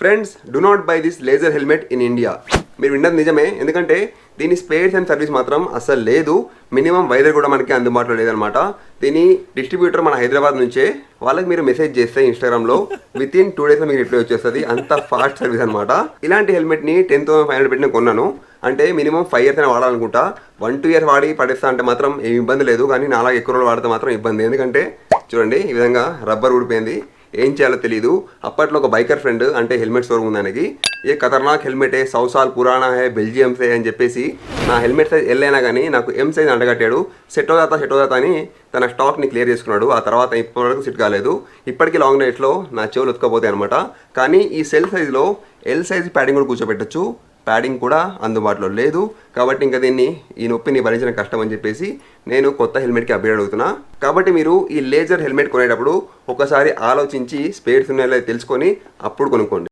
Friends do not buy this laser helmet in India మీరు విన్నది నిజమే ఎందుకంటే దీని స్పేర్స్ అండ్ సర్వీస్ మాత్రం అస్సలు లేదు. మినిమం వైదర్ కూడా మనకి అందుబాటులో లేదనమాట దీని డిస్ట్రిబ్యూటర్ మన హైదరాబాద్ నుంచే వాళ్ళకి మీరు మెసేజ్ చేస్తే ఇన్స్టాగ్రామ్లో విత్ ఇన్ టూ డేస్లో మీకు రిప్లై వచ్చేస్తుంది. అంత ఫాస్ట్ సర్వీస్ అనమాట ఇలాంటి హెల్మెట్ని టెన్ థౌసండ్ ఫైవ్ హండ్రెడ్ పెట్టిన కొన్నాను. అంటే మినిమం ఫైవ్ ఇయర్స్ అయినా వాడాలనుకుంటా. వన్ టూ ఇయర్స్ వాడి పడేస్తా అంటే మాత్రం ఏమి ఇబ్బంది లేదు. కానీ నాలుగు ఎక్కువ రోజులు వాడితే మాత్రం ఇబ్బంది. ఎందుకంటే చూడండి ఈ విధంగా రబ్బర్ ఊడిపోయింది. ఏం చేయాలో తెలియదు అప్పట్లో ఒక బైకర్ ఫ్రెండ్ అంటే హెల్మెట్ స్టోర్ ఉంది ఆయనకి. ఏ ఖతర్నాక్ హెల్మెటే సౌ సాల్ పురాణా హే బెల్జియం సే అని చెప్పేసి నా హెల్మెట్ సైజ్ ఎల్ అయినా కానీ నాకు ఎం సైజ్ అండగట్టాడు. సెట్ అవుతా సెట్ అవుతా అని తన స్టాక్ని క్లియర్ చేసుకున్నాడు. ఆ తర్వాత ఇప్పటివరకు సెట్ కాలేదు. ఇప్పటికీ లాంగ్ నైట్లో నా చెవులు ఉతకపోతాయి అనమాట కానీ ఈ సెల్ సైజ్లో ఎల్ సైజ్ ప్యాడింగ్ కూడా కూర్చోబెట్టచ్చు. ప్యాడింగ్ కూడా అందుబాటులో లేదు. కాబట్టి ఇంకా దీన్ని ఈ నొప్పిని భరించడం కష్టం అని చెప్పేసి నేను కొత్త హెల్మెట్కి అప్డేట్ అవుతున్నా కాబట్టి మీరు ఈ లేజర్ హెల్మెట్ కొనేటప్పుడు ఒకసారి ఆలోచించి స్పేర్స్ ఉన్నాయో తెలుసుకొని అప్పుడు కొనుక్కోండి.